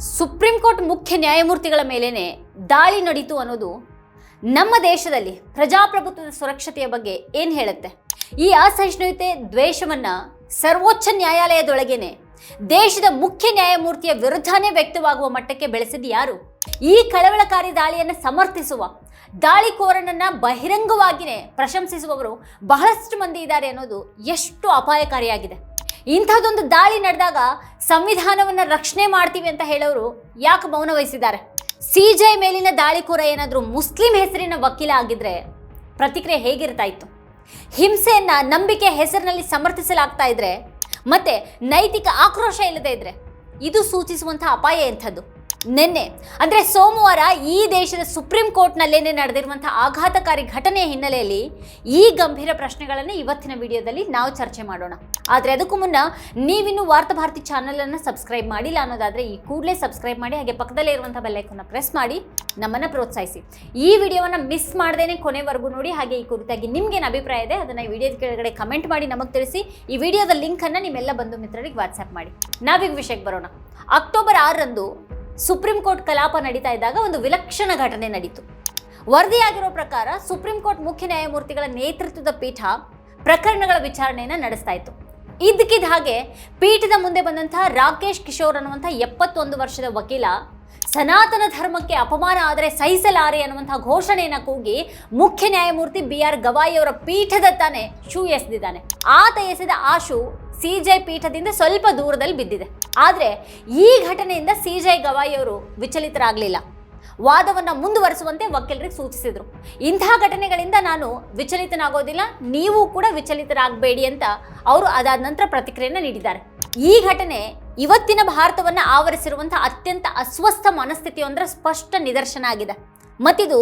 Supreme court ಮುಖ್ಯ ನ್ಯಾಯಮೂರ್ತಿಗಳ ಮೇಲೇ ದಾಳಿ ನಡೀತು ಅನ್ನೋದು ನಮ್ಮ ದೇಶದಲ್ಲಿ ಪ್ರಜಾಪ್ರಭುತ್ವದ ಸುರಕ್ಷತೆಯ ಬಗ್ಗೆ ಏನು ಹೇಳುತ್ತೆ? ಈ ಅಸಹಿಷ್ಣುತೆ, ದ್ವೇಷವನ್ನು ಸರ್ವೋಚ್ಚ ನ್ಯಾಯಾಲಯದೊಳಗೇನೆ ದೇಶದ ಮುಖ್ಯ ನ್ಯಾಯಮೂರ್ತಿಯ ವಿರುದ್ಧನೇ ವ್ಯಕ್ತವಾಗುವ ಮಟ್ಟಕ್ಕೆ ಬೆಳೆಸಿದ ಯಾರು? ಈ ಕಳವಳಕಾರಿ ದಾಳಿಯನ್ನು ಸಮರ್ಥಿಸುವ, ದಾಳಿಕೋರನನ್ನ ಬಹಿರಂಗವಾಗಿಯೇ ಪ್ರಶಂಸಿಸುವವರು ಬಹಳಷ್ಟು ಮಂದಿ ಇದ್ದಾರೆ ಅನ್ನೋದು ಎಷ್ಟು ಅಪಾಯಕಾರಿಯಾಗಿದೆ. ಇಂಥದ್ದೊಂದು ದಾಳಿ ನಡೆದಾಗ ಸಂವಿಧಾನವನ್ನು ರಕ್ಷಣೆ ಮಾಡ್ತೀವಿ ಅಂತ ಹೇಳೋರು ಯಾಕೆ ಮೌನ ವಹಿಸಿದ್ದಾರೆ? ಸಿಜೆ ಮೇಲಿನ ದಾಳಿಕೋರ ಏನಾದರೂ ಮುಸ್ಲಿಂ ಹೆಸರಿನ ವಕೀಲ ಆಗಿದ್ರೆ ಪ್ರತಿಕ್ರಿಯೆ ಹೇಗಿರ್ತಾ ಇತ್ತು? ಹಿಂಸೆಯನ್ನು ನಂಬಿಕೆ ಹೆಸರಿನಲ್ಲಿ ಸಮರ್ಥಿಸಲಾಗ್ತಾ ಇದ್ರೆ ಮತ್ತೆ ನೈತಿಕ ಆಕ್ರೋಶ ಇಲ್ಲದೆ ಇದ್ದರೆ ಇದು ಸೂಚಿಸುವಂಥ ಅಪಾಯ ಎಂಥದ್ದು? ನಿನ್ನೆ, ಅಂದರೆ ಸೋಮವಾರ ಈ ದೇಶದ ಸುಪ್ರೀಂ ಕೋರ್ಟ್ನಲ್ಲೇನೆ ನಡೆದಿರುವಂಥ ಆಘಾತಕಾರಿ ಘಟನೆಯ ಹಿನ್ನೆಲೆಯಲ್ಲಿ ಈ ಗಂಭೀರ ಪ್ರಶ್ನೆಗಳನ್ನು ಇವತ್ತಿನ ವಿಡಿಯೋದಲ್ಲಿ ನಾವು ಚರ್ಚೆ ಮಾಡೋಣ. ಆದರೆ ಅದಕ್ಕೂ ಮುನ್ನ ನೀವಿನ್ನೂ ವಾರ್ತಾಭಾರತಿ ಭಾರತಿ ಅನ್ನು ಸಬ್ಸ್ಕ್ರೈಬ್ ಮಾಡಿಲ್ಲ ಅನ್ನೋದಾದರೆ ಈ ಕೂಡಲೇ ಸಬ್ಸ್ಕ್ರೈಬ್ ಮಾಡಿ, ಹಾಗೆ ಪಕ್ಕದಲ್ಲೇ ಇರುವಂಥ ಬೆಲ್ಲೈಕನ್ನು ಪ್ರೆಸ್ ಮಾಡಿ, ನಮ್ಮನ್ನು ಪ್ರೋತ್ಸಾಹಿಸಿ. ಈ ವಿಡಿಯೋವನ್ನು ಮಿಸ್ ಮಾಡದೇನೆ ಕೊನೆವರೆಗೂ ನೋಡಿ, ಹಾಗೆ ಈ ಕುರಿತಾಗಿ ನಿಮ್ಗೇನು ಅಭಿಪ್ರಾಯ ಇದೆ, ಅದನ್ನು ಈ ವಿಡಿಯೋದ ಕೆಳಗಡೆ ಕಮೆಂಟ್ ಮಾಡಿ, ನಮಗೆ ತಿಳಿಸಿ. ಈ ವಿಡಿಯೋದ ಲಿಂಕನ್ನು ನಿಮ್ಮೆಲ್ಲ ಬಂಧು ಮಿತ್ರರಿಗೆ ವಾಟ್ಸ್ಆ್ಯಪ್ ಮಾಡಿ. ನಾವೀಗ ವಿಷಯಕ್ಕೆ ಬರೋಣ. ಅಕ್ಟೋಬರ್ ಆರರಂದು ಸುಪ್ರೀಂ ಕೋರ್ಟ್ ಕಲಾಪ ನಡೀತಾ ಇದ್ದಾಗ ಒಂದು ವಿಲಕ್ಷಣ ಘಟನೆ ನಡೀತು. ವರದಿಯಾಗಿರೋ ಪ್ರಕಾರ ಸುಪ್ರೀಂ ಕೋರ್ಟ್ ಮುಖ್ಯ ನ್ಯಾಯಮೂರ್ತಿಗಳ ನೇತೃತ್ವದ ಪೀಠ ಪ್ರಕರಣಗಳ ವಿಚಾರಣೆಯನ್ನು ನಡೆಸ್ತಾ ಇತ್ತು. ಹಾಗೆ ಪೀಠದ ಮುಂದೆ ಬಂದಂತಹ ರಾಕೇಶ್ ಕಿಶೋರ್ ಅನ್ನುವಂಥ ಎಪ್ಪತ್ತೊಂದು ವರ್ಷದ ವಕೀಲ ಸನಾತನ ಧರ್ಮಕ್ಕೆ ಅಪಮಾನ ಆದರೆ ಸಹಿಸಲಾರೆ ಅನ್ನುವಂಥ ಘೋಷಣೆಯನ್ನು ಕೂಗಿ ಮುಖ್ಯ ನ್ಯಾಯಮೂರ್ತಿ ಬಿ ಆರ್ ಗವಾಯಿ ಅವರ ಪೀಠದ ತಾನೆ ಶೂ ಎಸೆದಿದ್ದಾನೆ. ಆತ ಎಸೆದ ಆ ಶೂ ಸಿಜೆ ಪೀಠದಿಂದ ಸ್ವಲ್ಪ ದೂರದಲ್ಲಿ ಬಿದ್ದಿದೆ. ಆದರೆ ಈ ಘಟನೆಯಿಂದ ಸಿಜೆ ಗವಾಯಿ ಅವರು ವಿಚಲಿತರಾಗಲಿಲ್ಲ. ವಾದವನ್ನು ಮುಂದುವರಿಸುವಂತೆ ವಕೀಲರಿಗೆ ಸೂಚಿಸಿದರು. ಇಂತಹ ಘಟನೆಗಳಿಂದ ನಾನು ವಿಚಲಿತನಾಗೋದಿಲ್ಲ, ನೀವು ಕೂಡ ವಿಚಲಿತರಾಗಬೇಡಿ ಅಂತ ಅವರು ಅದಾದ ನಂತರ ಪ್ರತಿಕ್ರಿಯೆಯನ್ನು ನೀಡಿದ್ದಾರೆ. ಈ ಘಟನೆ ಇವತ್ತಿನ ಭಾರತವನ್ನು ಆವರಿಸಿರುವಂಥ ಅತ್ಯಂತ ಅಸ್ವಸ್ಥ ಮನಸ್ಥಿತಿಯೊಂದರ ಸ್ಪಷ್ಟ ನಿದರ್ಶನ ಆಗಿದೆ. ಮತ್ತಿದು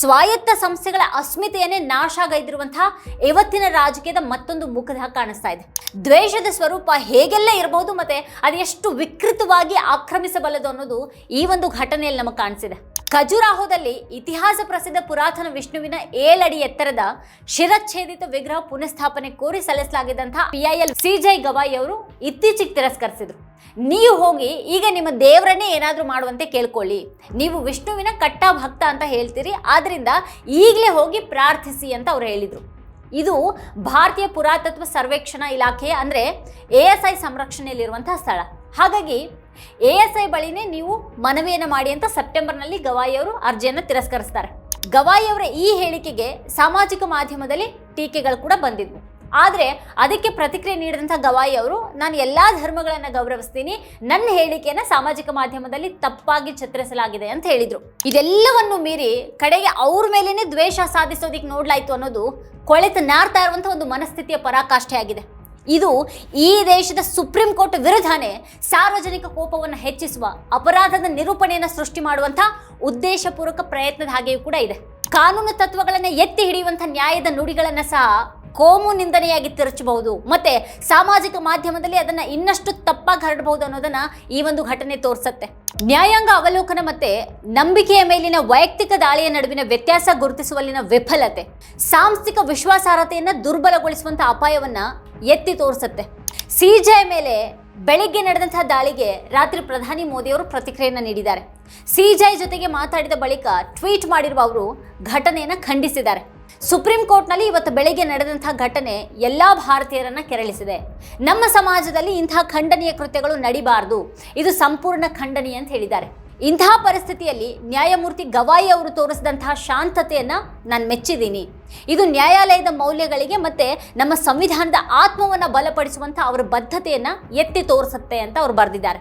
ಸ್ವಾಯತ್ತ ಸಂಸ್ಥೆಗಳ ಅಸ್ಮಿತೆಯನ್ನೇ ನಾಶ ಆಗದಿರುವಂತಹ ಇವತ್ತಿನ ರಾಜಕೀಯದ ಮತ್ತೊಂದು ಮುಖದ ಕಾಣಿಸ್ತಾ ಇದೆ. ದ್ವೇಷದ ಸ್ವರೂಪ ಹೇಗೆಲ್ಲ ಇರಬಹುದು ಮತ್ತೆ ಅದು ಎಷ್ಟು ವಿಕೃತವಾಗಿ ಆಕ್ರಮಿಸಬಲ್ಲದು ಅನ್ನೋದು ಈ ಒಂದು ಘಟನೆಯಲ್ಲಿ ನಮಗೆ ಕಾಣಿಸಿದೆ. ಖಜುರಾಹೋದಲ್ಲಿ ಇತಿಹಾಸ ಪ್ರಸಿದ್ಧ ಪುರಾತನ ವಿಷ್ಣುವಿನ ಏಳಡಿ ಎತ್ತರದ ಶಿರಚ್ಛೇದಿತ ವಿಗ್ರಹ ಪುನಃಸ್ಥಾಪನೆ ಕೋರಿ ಸಲ್ಲಿಸಲಾಗಿದ್ದಂತಹ ಪಿಐಎಲ್ ಸಿಜೈ ಗವಾಯಿ ಅವರು ಇತ್ತೀಚೆಗೆ ತಿರಸ್ಕರಿಸಿದ್ರು. ನೀವು ಹೋಗಿ ಈಗ ನಿಮ್ಮ ದೇವರನ್ನೇ ಏನಾದರೂ ಮಾಡುವಂತೆ ಕೇಳ್ಕೊಳ್ಳಿ. ನೀವು ವಿಷ್ಣುವಿನ ಕಟ್ಟ ಭಕ್ತ ಅಂತ ಹೇಳ್ತೀರಿ. ಆದ್ರಿಂದ ಈಗಲೇ ಹೋಗಿ ಪ್ರಾರ್ಥಿಸಿ ಅಂತ ಅವ್ರು ಹೇಳಿದರು. ಇದು ಭಾರತೀಯ ಪುರಾತತ್ವ ಸರ್ವೇಕ್ಷಣಾ ಇಲಾಖೆ ಅಂದರೆ ಎ ಎಸ್ ಐ ಸಂರಕ್ಷಣೆಯಲ್ಲಿರುವಂತಹ ಸ್ಥಳ. ಹಾಗಾಗಿ ಎ ಎಸ್ ಐ ಬಳಿನೇ ನೀವು ಮನವಿಯನ್ನು ಮಾಡಿ ಅಂತ ಸೆಪ್ಟೆಂಬರ್ನಲ್ಲಿ ಗವಾಯಿ ಅವರು ಅರ್ಜಿಯನ್ನು ತಿರಸ್ಕರಿಸ್ತಾರೆ. ಗವಾಯಿ ಅವರ ಈ ಹೇಳಿಕೆಗೆ ಸಾಮಾಜಿಕ ಮಾಧ್ಯಮದಲ್ಲಿ ಟೀಕೆಗಳು ಕೂಡ ಬಂದಿದ್ವು. ಆದರೆ ಅದಕ್ಕೆ ಪ್ರತಿಕ್ರಿಯೆ ನೀಡಿದಂಥ ಗವಾಯಿ ಅವರು, ನಾನು ಎಲ್ಲ ಧರ್ಮಗಳನ್ನು ಗೌರವಿಸ್ತೀನಿ. ನನ್ನ ಹೇಳಿಕೆಯನ್ನು ಸಾಮಾಜಿಕ ಮಾಧ್ಯಮದಲ್ಲಿ ತಪ್ಪಾಗಿ ಚಿತ್ರಿಸಲಾಗಿದೆ ಅಂತ ಹೇಳಿದರು. ಇದೆಲ್ಲವನ್ನು ಮೀರಿ ಕಡೆಗೆ ಅವ್ರ ಮೇಲೇ ದ್ವೇಷ ಸಾಧಿಸೋದಿಕ್ಕೆ ನೋಡ್ಲಾಯ್ತು ಅನ್ನೋದು ಕೊಳೆತು ನಾರ್ತಾ ಇರುವಂಥ ಒಂದು ಮನಸ್ಥಿತಿಯ ಪರಾಕಾಷ್ಠೆ ಆಗಿದೆ. ಇದು ಈ ದೇಶದ ಸುಪ್ರೀಂ ಕೋರ್ಟ್ ವಿರುದ್ಧನೇ ಸಾರ್ವಜನಿಕ ಕೋಪವನ್ನು ಹೆಚ್ಚಿಸುವ, ಅಪರಾಧದ ನಿರೂಪಣೆಯನ್ನು ಸೃಷ್ಟಿ ಮಾಡುವಂಥ ಉದ್ದೇಶಪೂರ್ವಕ ಪ್ರಯತ್ನದ ಹಾಗೆಯೂ ಕೂಡ ಇದೆ. ಕಾನೂನು ತತ್ವಗಳನ್ನು ಎತ್ತಿ ಹಿಡಿಯುವಂಥ ನ್ಯಾಯದ ನುಡಿಗಳನ್ನು ಸಹ ಕೋಮು ನಿಂದನೆಯಾಗಿ ತಿರುಚಬಹುದು. ಮತ್ತೆ ಸಾಮಾಜಿಕ ಮಾಧ್ಯಮದಲ್ಲಿ ಅದನ್ನ ಇನ್ನಷ್ಟು ತಪ್ಪಾಗಿ ಹರಡಬಹುದು ಅನ್ನೋದನ್ನ ಈ ಒಂದು ಘಟನೆ ತೋರಿಸುತ್ತೆ. ನ್ಯಾಯಾಂಗ ಅವಲೋಕನ ಮತ್ತೆ ನಂಬಿಕೆಯ ಮೇಲಿನ ವೈಯಕ್ತಿಕ ದಾಳಿಯ ನಡುವಿನ ವ್ಯತ್ಯಾಸ ಗುರುತಿಸುವಲ್ಲಿನ ವಿಫಲತೆ. ಸಾಂಸ್ಥಿಕ ವಿಶ್ವಾಸಾರ್ಹತೆಯನ್ನ ದುರ್ಬಲಗೊಳಿಸುವಂತ ಅಪಾಯವನ್ನ ಎತ್ತಿ ತೋರಿಸುತ್ತೆ. ಸಿಜೆ ಮೇಲೆ ಬೆಳಿಗ್ಗೆ ನಡೆದಂತಹ ದಾಳಿಗೆ ರಾತ್ರಿ ಪ್ರಧಾನಿ ಮೋದಿಯವರು ಪ್ರತಿಕ್ರಿಯೆಯನ್ನು ನೀಡಿದ್ದಾರೆ. ಸಿಜೆ ಜೊತೆಗೆ ಮಾತಾಡಿದ ಬಳಿಕ ಟ್ವೀಟ್ ಮಾಡಿರುವ ಅವರು ಘಟನೆಯನ್ನು ಖಂಡಿಸಿದ್ದಾರೆ. ಸುಪ್ರೀಂ ಕೋರ್ಟ್ನಲ್ಲಿ ಇವತ್ತು ಬೆಳಗ್ಗೆ ನಡೆದಂತಹ ಘಟನೆ ಎಲ್ಲ ಭಾರತೀಯರನ್ನ ಕೆರಳಿಸಿದೆ. ನಮ್ಮ ಸಮಾಜದಲ್ಲಿ ಇಂತಹ ಖಂಡನೀಯ ಕೃತ್ಯಗಳು ನಡಿಬಾರದು. ಇದು ಸಂಪೂರ್ಣ ಖಂಡನೀಯ ಅಂತ ಹೇಳಿದ್ದಾರೆ. ಇಂತಹ ಪರಿಸ್ಥಿತಿಯಲ್ಲಿ ನ್ಯಾಯಮೂರ್ತಿ ಗವಾಯಿ ಅವರು ತೋರಿಸಿದಂತಹ ಶಾಂತತೆಯನ್ನ ನಾನು ಮೆಚ್ಚಿದ್ದೀನಿ. ಇದು ನ್ಯಾಯಾಲಯದ ಮೌಲ್ಯಗಳಿಗೆ ಮತ್ತೆ ನಮ್ಮ ಸಂವಿಧಾನದ ಆತ್ಮವನ್ನು ಬಲಪಡಿಸುವಂಥ ಅವರ ಬದ್ಧತೆಯನ್ನ ಎತ್ತಿ ತೋರಿಸುತ್ತೆ ಅಂತ ಅವರು ಬರೆದಿದ್ದಾರೆ.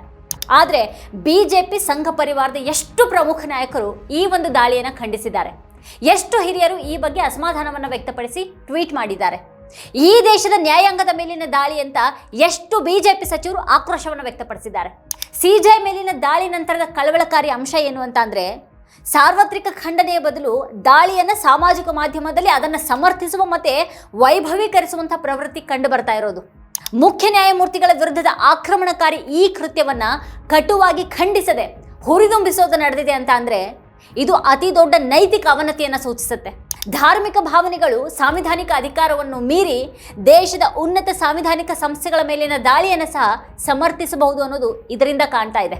ಆದರೆ ಬಿ ಜೆ ಪಿ ಸಂಘ ಪರಿವಾರದ ಎಷ್ಟು ಪ್ರಮುಖ ನಾಯಕರು ಈ ಒಂದು ದಾಳಿಯನ್ನು ಖಂಡಿಸಿದ್ದಾರೆ. ಎಷ್ಟು ಹಿರಿಯರು ಈ ಬಗ್ಗೆ ಅಸಮಾಧಾನವನ್ನು ವ್ಯಕ್ತಪಡಿಸಿ ಟ್ವೀಟ್ ಮಾಡಿದ್ದಾರೆ. ಈ ದೇಶದ ನ್ಯಾಯಾಂಗದ ಮೇಲಿನ ದಾಳಿ ಅಂತ ಎಷ್ಟು ಬಿಜೆಪಿ ಸಚಿವರು ಆಕ್ರೋಶವನ್ನು ವ್ಯಕ್ತಪಡಿಸಿದ್ದಾರೆ. ಸಿಜೆ ಮೇಲಿನ ದಾಳಿ ನಂತರದ ಕಳವಳಕಾರಿ ಅಂಶ ಏನು ಅಂತ ಸಾರ್ವತ್ರಿಕ ಖಂಡನೆಯ ಬದಲು ದಾಳಿಯನ್ನು ಸಾಮಾಜಿಕ ಮಾಧ್ಯಮದಲ್ಲಿ ಅದನ್ನು ಸಮರ್ಥಿಸುವ ಮತ್ತೆ ವೈಭವೀಕರಿಸುವಂಥ ಪ್ರವೃತ್ತಿ ಕಂಡು ಬರ್ತಾ ಇರೋದು. ಮುಖ್ಯ ನ್ಯಾಯಮೂರ್ತಿಗಳ ವಿರುದ್ಧದ ಆಕ್ರಮಣಕಾರಿ ಈ ಕೃತ್ಯವನ್ನು ಕಟುವಾಗಿ ಖಂಡಿಸದೆ ಹುರಿದುಂಬಿಸೋದು ನಡೆದಿದೆ ಅಂತ ಅಂದ್ರೆ ಇದು ಅತಿ ದೊಡ್ಡ ನೈತಿಕ ಅವನತಿಯನ್ನು ಸೂಚಿಸುತ್ತೆ. ಧಾರ್ಮಿಕ ಭಾವನೆಗಳು ಸಾಂವಿಧಾನಿಕ ಅಧಿಕಾರವನ್ನು ಮೀರಿ ದೇಶದ ಉನ್ನತ ಸಾಂವಿಧಾನಿಕ ಸಂಸ್ಥೆಗಳ ಮೇಲಿನ ದಾಳಿಯನ್ನು ಸಹ ಸಮರ್ಥಿಸಬಹುದು ಅನ್ನೋದು ಇದರಿಂದ ಕಾಣ್ತಾ ಇದೆ.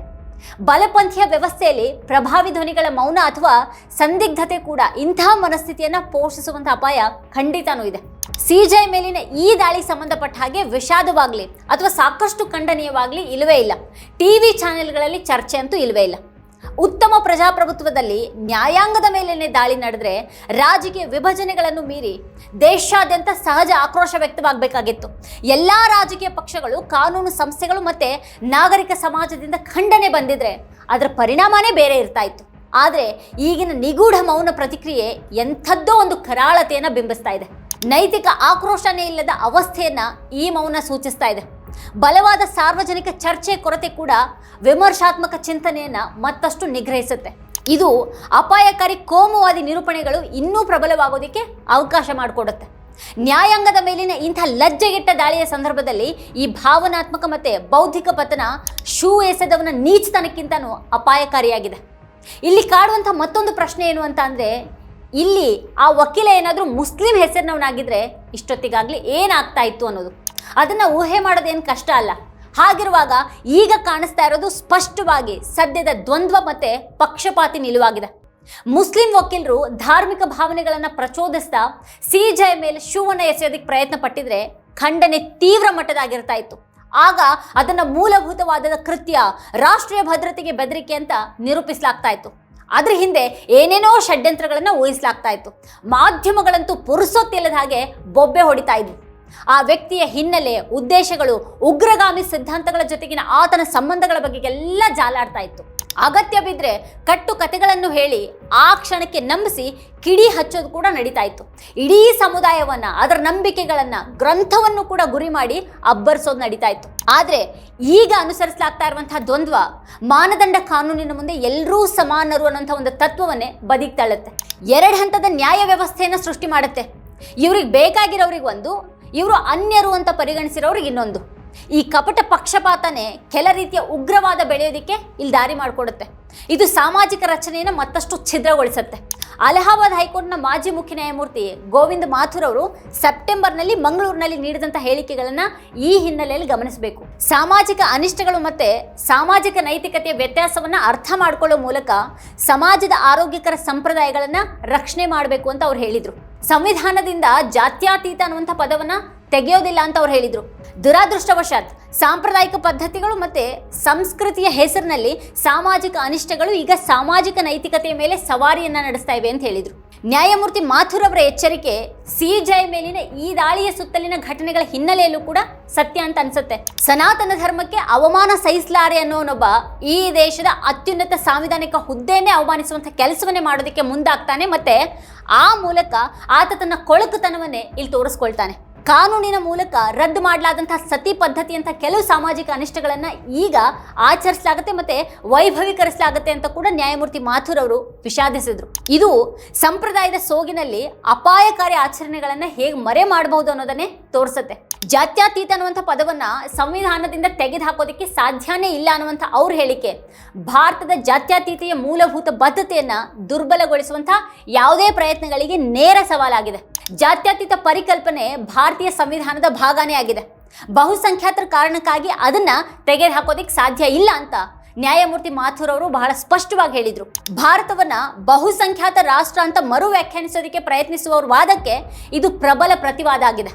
ಬಲಪಂಥೀಯ ವ್ಯವಸ್ಥೆಯಲ್ಲಿ ಪ್ರಭಾವಿ ಧ್ವನಿಗಳ ಮೌನ ಅಥವಾ ಸಂದಿಗ್ಧತೆ ಕೂಡ ಇಂತಹ ಮನಸ್ಥಿತಿಯನ್ನು ಪೋಷಿಸುವಂತ ಅಪಾಯ ಖಂಡಿತನೂ ಇದೆ. ಸಿಜೆ ಮೇಲಿನ ಈ ದಾಳಿ ಸಂಬಂಧಪಟ್ಟ ಹಾಗೆ ವಿಷಾದವಾಗಲಿ ಅಥವಾ ಸಾಕಷ್ಟು ಖಂಡನೀಯವಾಗಲಿ ಇಲ್ಲವೇ ಇಲ್ಲ. ಟಿವಿ ಚಾನೆಲ್ಗಳಲ್ಲಿ ಚರ್ಚೆ ಅಂತೂ ಇಲ್ಲವೇ ಇಲ್ಲ. ಉತ್ತಮ ಪ್ರಜಾಪ್ರಭುತ್ವದಲ್ಲಿ ನ್ಯಾಯಾಂಗದ ಮೇಲೇನೆ ದಾಳಿ ನಡೆದ್ರೆ ರಾಜಕೀಯ ವಿಭಜನೆಗಳನ್ನು ಮೀರಿ ದೇಶಾದ್ಯಂತ ಸಹಜ ಆಕ್ರೋಶ ವ್ಯಕ್ತವಾಗಬೇಕಾಗಿತ್ತು. ಎಲ್ಲ ರಾಜಕೀಯ ಪಕ್ಷಗಳು, ಕಾನೂನು ಸಂಸ್ಥೆಗಳು ಮತ್ತೆ ನಾಗರಿಕ ಸಮಾಜದಿಂದ ಖಂಡನೆ ಬಂದಿದ್ರೆ ಅದರ ಪರಿಣಾಮನೇ ಬೇರೆ ಇರ್ತಾ ಇತ್ತು. ಆದರೆ ಈಗಿನ ನಿಗೂಢ ಮೌನ ಪ್ರತಿಕ್ರಿಯೆ ಎಂಥದ್ದೋ ಒಂದು ಕರಾಳತೆಯನ್ನು ಬಿಂಬಿಸ್ತಾ ಇದೆ. ನೈತಿಕ ಆಕ್ರೋಶನೇ ಇಲ್ಲದ ಅವಸ್ಥೆಯನ್ನು ಈ ಮೌನ ಸೂಚಿಸ್ತಾ ಇದೆ. ಬಲವಾದ ಸಾರ್ವಜನಿಕ ಚರ್ಚೆ ಕೊರತೆ ಕೂಡ ವಿಮರ್ಶಾತ್ಮಕ ಚಿಂತನೆಯನ್ನು ಮತ್ತಷ್ಟು ನಿಗ್ರಹಿಸುತ್ತೆ. ಇದು ಅಪಾಯಕಾರಿ ಕೋಮುವಾದಿ ನಿರೂಪಣೆಗಳು ಇನ್ನೂ ಪ್ರಬಲವಾಗೋದಕ್ಕೆ ಅವಕಾಶ ಮಾಡಿಕೊಡುತ್ತೆ. ನ್ಯಾಯಾಂಗದ ಮೇಲಿನ ಇಂಥ ಲಜ್ಜೆಗೆಟ್ಟ ದಾಳಿಯ ಸಂದರ್ಭದಲ್ಲಿ ಈ ಭಾವನಾತ್ಮಕ ಮತ್ತು ಬೌದ್ಧಿಕ ಪತನ ಶೂ ಎಸೆದವನ ನೀಚತನಕ್ಕಿಂತನೂ ಅಪಾಯಕಾರಿಯಾಗಿದೆ. ಇಲ್ಲಿ ಕಾಡುವಂಥ ಮತ್ತೊಂದು ಪ್ರಶ್ನೆ ಏನು ಅಂತ ಅಂದರೆ, ಇಲ್ಲಿ ಆ ವಕೀಲ ಏನಾದರೂ ಮುಸ್ಲಿಂ ಹೆಸರಿನವನಾಗಿದ್ದರೆ ಇಷ್ಟೊತ್ತಿಗಾಗಲಿ ಏನಾಗ್ತಾ ಇತ್ತು ಅನ್ನೋದು. ಅದನ್ನು ಊಹೆ ಮಾಡೋದೇನು ಕಷ್ಟ ಅಲ್ಲ. ಹಾಗಿರುವಾಗ ಈಗ ಕಾಣಿಸ್ತಾ ಇರೋದು ಸ್ಪಷ್ಟವಾಗಿ ಸದ್ಯದ ದ್ವಂದ್ವ ಮತ್ತೆ ಪಕ್ಷಪಾತಿ ನಿಲುವಾಗಿದೆ. ಮುಸ್ಲಿಂ ವಕೀಲರು ಧಾರ್ಮಿಕ ಭಾವನೆಗಳನ್ನು ಪ್ರಚೋದಿಸ್ತಾ ಸಿಜೆ ಮೇಲೆ ಶೂವನ್ನು ಎಸೆಯೋದಕ್ಕೆ ಪ್ರಯತ್ನ ಪಟ್ಟಿದ್ರೆ ಖಂಡನೆ ತೀವ್ರ ಮಟ್ಟದಾಗಿರ್ತಾ ಇತ್ತು. ಆಗ ಅದನ್ನು ಮೂಲಭೂತವಾದ ಕೃತ್ಯ, ರಾಷ್ಟ್ರೀಯ ಭದ್ರತೆಗೆ ಬೆದರಿಕೆ ಅಂತ ನಿರೂಪಿಸಲಾಗ್ತಾ ಇತ್ತು. ಅದ್ರ ಹಿಂದೆ ಏನೇನೋ ಷಡ್ಯಂತ್ರಗಳನ್ನು ಊಹಿಸಲಾಗ್ತಾ ಇತ್ತು. ಮಾಧ್ಯಮಗಳಂತೂ ಪುರುಸೊತ್ತಿಲ್ಲದ ಹಾಗೆ ಬೊಬ್ಬೆ ಹೊಡಿತಾ ಇದ್ವು. ಆ ವ್ಯಕ್ತಿಯ ಹಿನ್ನೆಲೆ, ಉದ್ದೇಶಗಳು, ಉಗ್ರಗಾಮಿ ಸಿದ್ಧಾಂತಗಳ ಜೊತೆಗಿನ ಆತನ ಸಂಬಂಧಗಳ ಬಗ್ಗೆ ಎಲ್ಲ ಜಾಲಾಡ್ತಾ ಇತ್ತು. ಅಗತ್ಯ ಬಿದ್ದರೆ ಕಟ್ಟು ಕಥೆಗಳನ್ನು ಹೇಳಿ, ಆ ಕ್ಷಣಕ್ಕೆ ನಂಬಿಸಿ ಕಿಡಿ ಹಚ್ಚೋದು ಕೂಡ ನಡೀತಾ ಇತ್ತು. ಇಡೀ ಸಮುದಾಯವನ್ನು, ಅದರ ನಂಬಿಕೆಗಳನ್ನು, ಗ್ರಂಥವನ್ನು ಕೂಡ ಗುರಿ ಮಾಡಿ ಅಬ್ಬರಿಸೋದು ನಡೀತಾ ಇತ್ತು. ಆದರೆ ಈಗ ಅನುಸರಿಸಲಾಗ್ತಾ ಇರುವಂತಹ ದ್ವಂದ್ವ, ಮಾನದಂಡ ಕಾನೂನಿನ ಮುಂದೆ ಎಲ್ಲರೂ ಸಮಾನರು ಅನ್ನೋಂಥ ಒಂದು ತತ್ವವನ್ನೇ ಬದಿಗೆ ತಳ್ಳುತ್ತೆ. ಎರಡು ಹಂತದ ನ್ಯಾಯ ವ್ಯವಸ್ಥೆಯನ್ನು ಸೃಷ್ಟಿ ಮಾಡುತ್ತೆ. ಇವ್ರಿಗೆ ಬೇಕಾಗಿರೋರಿಗೆ ಒಂದು ಇವರು ಅನ್ಯರು ಅಂತ ಪರಿಗಣಿಸಿರೋರಿಗೆ ಇನ್ನೊಂದು. ಈ ಕಪಟ ಪಕ್ಷಪಾತನೇ ಕೆಲ ರೀತಿಯ ಉಗ್ರವಾದ ಬೆಳೆಯೋದಕ್ಕೆ ಇಲ್ಲಿ ದಾರಿ ಮಾಡಿಕೊಡುತ್ತೆ. ಇದು ಸಾಮಾಜಿಕ ರಚನೆಯನ್ನು ಮತ್ತಷ್ಟು ಛಿದ್ರಗೊಳಿಸುತ್ತೆ. ಅಲಹಾಬಾದ್ ಹೈಕೋರ್ಟ್ನ ಮಾಜಿ ಮುಖ್ಯ ನ್ಯಾಯಮೂರ್ತಿ ಗೋವಿಂದ್ ಮಾಥುರ್ ಅವರು ಸೆಪ್ಟೆಂಬರ್ನಲ್ಲಿ ಮಂಗಳೂರಿನಲ್ಲಿ ನೀಡಿದಂಥ ಹೇಳಿಕೆಗಳನ್ನು ಈ ಹಿನ್ನೆಲೆಯಲ್ಲಿ ಗಮನಿಸಬೇಕು. ಸಾಮಾಜಿಕ ಅನಿಷ್ಟಗಳು ಮತ್ತು ಸಾಮಾಜಿಕ ನೈತಿಕತೆಯ ವ್ಯತ್ಯಾಸವನ್ನು ಅರ್ಥ ಮಾಡಿಕೊಳ್ಳೋ ಮೂಲಕ ಸಮಾಜದ ಆರೋಗ್ಯಕರ ಸಂಪ್ರದಾಯಗಳನ್ನು ರಕ್ಷಣೆ ಮಾಡಬೇಕು ಅಂತ ಅವ್ರು ಹೇಳಿದರು. ಸಂವಿಧಾನದಿಂದ ಜಾತ್ಯಾತೀತ ಅನ್ನುವಂಥ ಪದವನ್ನ ತೆಗೆಯೋದಿಲ್ಲ ಅಂತ ಅವ್ರು ಹೇಳಿದರು. ದುರಾದೃಷ್ಟವಶಾತ್ ಸಾಂಪ್ರದಾಯಿಕ ಪದ್ಧತಿಗಳು ಮತ್ತೆ ಸಂಸ್ಕೃತಿಯ ಹೆಸರಿನಲ್ಲಿ ಸಾಮಾಜಿಕ ಅನಿಷ್ಟಗಳು ಈಗ ಸಾಮಾಜಿಕ ನೈತಿಕತೆಯ ಮೇಲೆ ಸವಾರಿಯನ್ನು ನಡೆಸ್ತಾ ಇವೆ ಅಂತ ಹೇಳಿದ್ರು. ನ್ಯಾಯಮೂರ್ತಿ ಮಾಥುರ್ ಅವರ ಎಚ್ಚರಿಕೆ ಸಿಜೈ ಮೇಲಿನ ಈ ದಾಳಿಯ ಸುತ್ತಲಿನ ಘಟನೆಗಳ ಹಿನ್ನೆಲೆಯಲ್ಲೂ ಕೂಡ ಸತ್ಯ ಅಂತ ಅನ್ಸುತ್ತೆ. ಸನಾತನ ಧರ್ಮಕ್ಕೆ ಅವಮಾನ ಸಹಿಸಲಾರೆ ಅನ್ನೋನೊಬ್ಬ ಈ ದೇಶದ ಅತ್ಯುನ್ನತ ಸಾಂವಿಧಾನಿಕ ಹುದ್ದೆಯನ್ನೇ ಅವಮಾನಿಸುವಂಥ ಕೆಲಸವನ್ನೇ ಮಾಡೋದಕ್ಕೆ ಮುಂದಾಗ್ತಾನೆ, ಮತ್ತೆ ಆ ಮೂಲಕ ಆತ ತನ್ನ ಕೊಳಕುತನವನ್ನೇ ಇಲ್ಲಿ ತೋರಿಸ್ಕೊಳ್ತಾನೆ. ಕಾನೂನಿನ ಮೂಲಕ ರದ್ದು ಮಾಡಲಾದಂತಹ ಸತಿ ಪದ್ಧತಿ ಅಂತ ಕೆಲವು ಸಾಮಾಜಿಕ ಅನಿಷ್ಟಗಳನ್ನು ಈಗ ಆಚರಿಸಲಾಗುತ್ತೆ ಮತ್ತೆ ವೈಭವೀಕರಿಸಲಾಗುತ್ತೆ ಅಂತ ಕೂಡ ನ್ಯಾಯಮೂರ್ತಿ ಮಾಥುರ್ ಅವರು ವಿಷಾದಿಸಿದ್ರು. ಇದು ಸಂಪ್ರದಾಯದ ಸೋಗಿನಲ್ಲಿ ಅಪಾಯಕಾರಿ ಆಚರಣೆಗಳನ್ನು ಹೇಗೆ ಮರೆ ಮಾಡಬಹುದು ಅನ್ನೋದನ್ನೇ ತೋರಿಸುತ್ತೆ. ಜಾತ್ಯತೀತ ಅನ್ನುವಂಥ ಪದವನ್ನ ಸಂವಿಧಾನದಿಂದ ತೆಗೆದು ಹಾಕೋದಕ್ಕೆ ಸಾಧ್ಯನೇ ಇಲ್ಲ ಅನ್ನುವಂಥ ಅವ್ರ ಹೇಳಿಕೆ. ಭಾರತದ ಜಾತ್ಯತೀತೆಯ ಮೂಲಭೂತ ಬದ್ಧತೆಯನ್ನು ದುರ್ಬಲಗೊಳಿಸುವಂಥ ಯಾವುದೇ ಪ್ರಯತ್ನಗಳಿಗೆ ನೇರ ಸವಾಲಾಗಿದೆ. ಜಾತ್ಯತೀತ ಪರಿಕಲ್ಪನೆ ಭಾರತೀಯ ಸಂವಿಧಾನದ ಭಾಗನೇ ಆಗಿದೆ. ಬಹುಸಂಖ್ಯಾತರ ಕಾರಣಕ್ಕಾಗಿ ಅದನ್ನ ತೆಗೆದು ಹಾಕೋದಿಕ್ಕೆ ಸಾಧ್ಯ ಇಲ್ಲ ಅಂತ ನ್ಯಾಯಮೂರ್ತಿ ಮಾಥೂರ್ ಅವರು ಬಹಳ ಸ್ಪಷ್ಟವಾಗಿ ಹೇಳಿದರು. ಭಾರತವನ್ನ ಬಹುಸಂಖ್ಯಾತ ರಾಷ್ಟ್ರ ಅಂತ ಮರು ವ್ಯಾಖ್ಯಾನಿಸೋದಕ್ಕೆ ಪ್ರಯತ್ನಿಸುವವರ ವಾದಕ್ಕೆ ಇದು ಪ್ರಬಲ ಪ್ರತಿವಾದ ಆಗಿದೆ.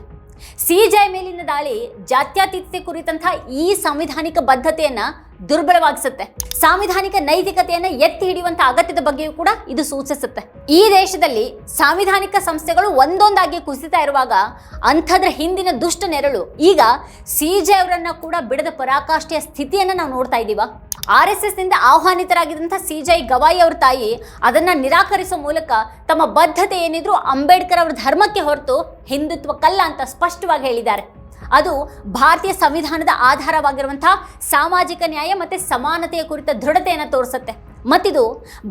ಸಿಜೆ ಮೇಲಿನ ದಾಳಿ ಜಾತ್ಯತೀತತೆ ಕುರಿತಂತಹ ಈ ಸಂವಿಧಾನಿಕ ಬದ್ಧತೆಯನ್ನ ದುರ್ಬಲವಾಗಿಸುತ್ತೆ. ಸಾಂವಿಧಾನಿಕ ನೈತಿಕತೆಯನ್ನ ಎತ್ತಿ ಹಿಡಿಯುವಂತ ಅಗತ್ಯದ ಬಗ್ಗೆಯೂ ಕೂಡ ಇದು ಸೂಚಿಸುತ್ತೆ. ಈ ದೇಶದಲ್ಲಿ ಸಾಂವಿಧಾನಿಕ ಸಂಸ್ಥೆಗಳು ಒಂದೊಂದಾಗಿ ಕುಸಿತಾ ಇರುವಾಗ ಅಂಥದ್ರ ಹಿಂದಿನ ದುಷ್ಟ ನೆರಳು ಈಗ ಸಿಜೆ ಅವರನ್ನ ಕೂಡ ಬಿಡದ ಪರಾಕಾಷ್ಠೆಯ ಸ್ಥಿತಿಯನ್ನ ನಾವು ನೋಡ್ತಾ ಇದ್ದೀವ. ಆರ್ ಎಸ್ ಎಸ್ನಿಂದ ಆಹ್ವಾನಿತರಾಗಿದ್ದಂಥ ಸಿಜೈ ಗವಾಯಿ ಅವ್ರ ತಾಯಿ ಅದನ್ನ ನಿರಾಕರಿಸುವ ಮೂಲಕ ತಮ್ಮ ಬದ್ಧತೆ ಏನಿದ್ರು ಅಂಬೇಡ್ಕರ್ ಅವರ ಧರ್ಮಕ್ಕೆ ಹೊರತು ಹಿಂದುತ್ವಕ್ಕಲ್ಲ ಅಂತ ಸ್ಪಷ್ಟವಾಗಿ ಹೇಳಿದ್ದಾರೆ. ಅದು ಭಾರತೀಯ ಸಂವಿಧಾನದ ಆಧಾರವಾಗಿರುವಂತಹ ಸಾಮಾಜಿಕ ನ್ಯಾಯ ಮತ್ತೆ ಸಮಾನತೆಯ ಕುರಿತ ದೃಢತೆಯನ್ನು ತೋರಿಸುತ್ತೆ. ಮತ್ತಿದು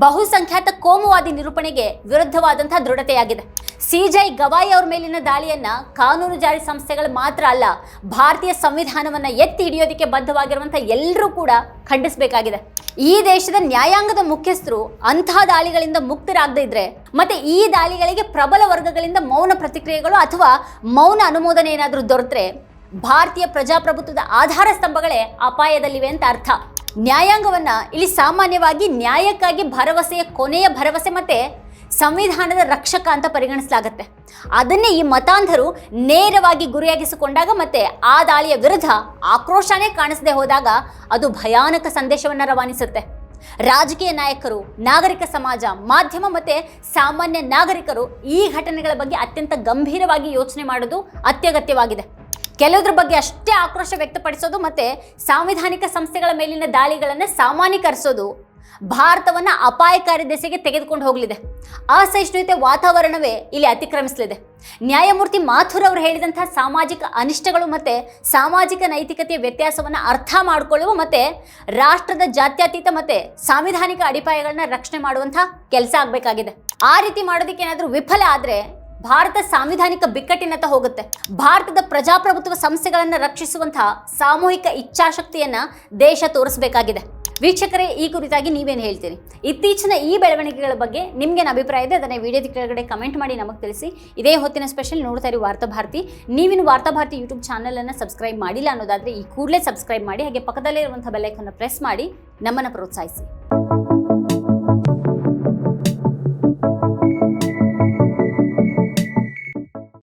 ಬಹುಸಂಖ್ಯಾತ ಕೋಮುವಾದಿ ನಿರೂಪಣೆಗೆ ವಿರುದ್ಧವಾದಂತಹ ದೃಢತೆಯಾಗಿದೆ. ಸಿಜೈ ಗವಾಯಿ ಅವ್ರ ಮೇಲಿನ ದಾಳಿಯನ್ನ ಕಾನೂನು ಜಾರಿ ಸಂಸ್ಥೆಗಳು ಮಾತ್ರ ಅಲ್ಲ, ಭಾರತೀಯ ಸಂವಿಧಾನವನ್ನ ಎತ್ತಿ ಹಿಡಿಯೋದಕ್ಕೆ ಬದ್ಧವಾಗಿರುವಂತಹ ಎಲ್ಲರೂ ಕೂಡ ಖಂಡಿಸಬೇಕಾಗಿದೆ. ಈ ದೇಶದ ನ್ಯಾಯಾಂಗದ ಮುಖ್ಯಸ್ಥರು ಅಂತಹ ದಾಳಿಗಳಿಂದ ಮುಕ್ತರಾಗದೇ ಇದ್ರೆ, ಮತ್ತೆ ಈ ದಾಳಿಗಳಿಗೆ ಪ್ರಬಲ ವರ್ಗಗಳಿಂದ ಮೌನ ಪ್ರತಿಕ್ರಿಯೆಗಳು ಅಥವಾ ಮೌನ ಅನುಮೋದನೆ ಏನಾದರೂ ದೊರೆತರೆ ಭಾರತೀಯ ಪ್ರಜಾಪ್ರಭುತ್ವದ ಆಧಾರ ಸ್ತಂಭಗಳೇ ಅಪಾಯದಲ್ಲಿವೆ ಅಂತ ಅರ್ಥ. ನ್ಯಾಯಾಂಗವನ್ನ ಇಲ್ಲಿ ಸಾಮಾನ್ಯವಾಗಿ ನ್ಯಾಯಕ್ಕಾಗಿ ಭರವಸೆಯ ಕೊನೆಯ ಭರವಸೆ ಮತ್ತೆ ಸಂವಿಧಾನದ ರಕ್ಷಕ ಅಂತ ಪರಿಗಣಿಸಲಾಗುತ್ತೆ. ಅದನ್ನೇ ಈ ಮತಾಂಧರು ನೇರವಾಗಿ ಗುರಿಯಾಗಿಸಿಕೊಂಡಾಗ ಮತ್ತೆ ಆ ದಾಳಿಯ ವಿರುದ್ಧ ಆಕ್ರೋಶನೇ ಕಾಣಿಸದೆ ಹೋದಾಗ ಅದು ಭಯಾನಕ ಸಂದೇಶವನ್ನು ರವಾನಿಸುತ್ತೆ. ರಾಜಕೀಯ ನಾಯಕರು, ನಾಗರಿಕ ಸಮಾಜ, ಮಾಧ್ಯಮ ಮತ್ತೆ ಸಾಮಾನ್ಯ ನಾಗರಿಕರು ಈ ಘಟನೆಗಳ ಬಗ್ಗೆ ಅತ್ಯಂತ ಗಂಭೀರವಾಗಿ ಯೋಚನೆ ಮಾಡೋದು ಅತ್ಯಗತ್ಯವಾಗಿದೆ. ಕೆಲವುದ್ರ ಬಗ್ಗೆ ಅಷ್ಟೇ ಆಕ್ರೋಶ ವ್ಯಕ್ತಪಡಿಸೋದು ಮತ್ತೆ ಸಾಂವಿಧಾನಿಕ ಸಂಸ್ಥೆಗಳ ಮೇಲಿನ ದಾಳಿಗಳನ್ನು ಸಾಮಾನ್ಯೀಕರಿಸೋದು ಭಾರತವನ್ನ ಅಪಾಯಕಾರಿ ದೆಸೆಗೆ ತೆಗೆದುಕೊಂಡು ಹೋಗಲಿದೆ. ಅಸಹಿಷ್ಣುತೆ ವಾತಾವರಣವೇ ಇಲ್ಲಿ ಅತಿಕ್ರಮಿಸಲಿದೆ. ನ್ಯಾಯಮೂರ್ತಿ ಮಾಥುರ್ ಅವರು ಹೇಳಿದಂತಹ ಸಾಮಾಜಿಕ ಅನಿಷ್ಟಗಳು ಮತ್ತೆ ಸಾಮಾಜಿಕ ನೈತಿಕತೆಯ ವ್ಯತ್ಯಾಸವನ್ನು ಅರ್ಥ ಮಾಡಿಕೊಳ್ಳುವ ಮತ್ತೆ ರಾಷ್ಟ್ರದ ಜಾತ್ಯತೀತ ಮತ್ತೆ ಸಾಂವಿಧಾನಿಕ ಅಡಿಪಾಯಗಳನ್ನ ರಕ್ಷಣೆ ಮಾಡುವಂಥ ಕೆಲಸ ಆಗಬೇಕಾಗಿದೆ. ಆ ರೀತಿ ಮಾಡೋದಕ್ಕೆ ಏನಾದರೂ ವಿಫಲ ಆದರೆ ಭಾರತ ಸಾಂವಿಧಾನಿಕ ಬಿಕ್ಕಟ್ಟಿನತ್ತ ಹೋಗುತ್ತೆ. ಭಾರತದ ಪ್ರಜಾಪ್ರಭುತ್ವ ಸಂಸ್ಥೆಗಳನ್ನು ರಕ್ಷಿಸುವಂತಹ ಸಾಮೂಹಿಕ ಇಚ್ಛಾಶಕ್ತಿಯನ್ನ ದೇಶ ತೋರಿಸಬೇಕಾಗಿದೆ. ವೀಕ್ಷಕರೇ, ಈ ಕುರಿತಾಗಿ ನೀವೇನು ಹೇಳ್ತೀರಿ? ಇತ್ತೀಚಿನ ಈ ಬೆಳವಣಿಗೆಗಳ ಬಗ್ಗೆ ನಿಮ್ಗೇನು ಅಭಿಪ್ರಾಯ ಇದೆ? ಅದನ್ನೇ ವಿಡಿಯೋದ ಕೆಳಗಡೆ ಕಮೆಂಟ್ ಮಾಡಿ ನಮಗೆ ತಿಳಿಸಿ. ಇದೇ ಹೊತ್ತಿನ ಸ್ಪೆಷಲ್ ನೋಡ್ತಾ ಇರಿ ವಾರ್ತಾಭಾರತಿ ನೀವಿನ ವಾರ್ತಾಭಾರತಿ ಯೂಟ್ಯೂಬ್ ಚಾನಲನ್ನು ಸಬ್ಸ್ಕ್ರೈಬ್ ಮಾಡಿಲ್ಲ ಅನ್ನೋದಾದರೆ ಈ ಕೂಡಲೇ ಸಬ್ಸ್ಕ್ರೈಬ್ ಮಾಡಿ, ಹಾಗೆ ಪಕ್ಕದಲ್ಲೇ ಇರುವಂಥ ಬೆಲ್ಲೈಕನ್ನು ಪ್ರೆಸ್ ಮಾಡಿ ನಮ್ಮನ್ನು ಪ್ರೋತ್ಸಾಹಿಸಿ.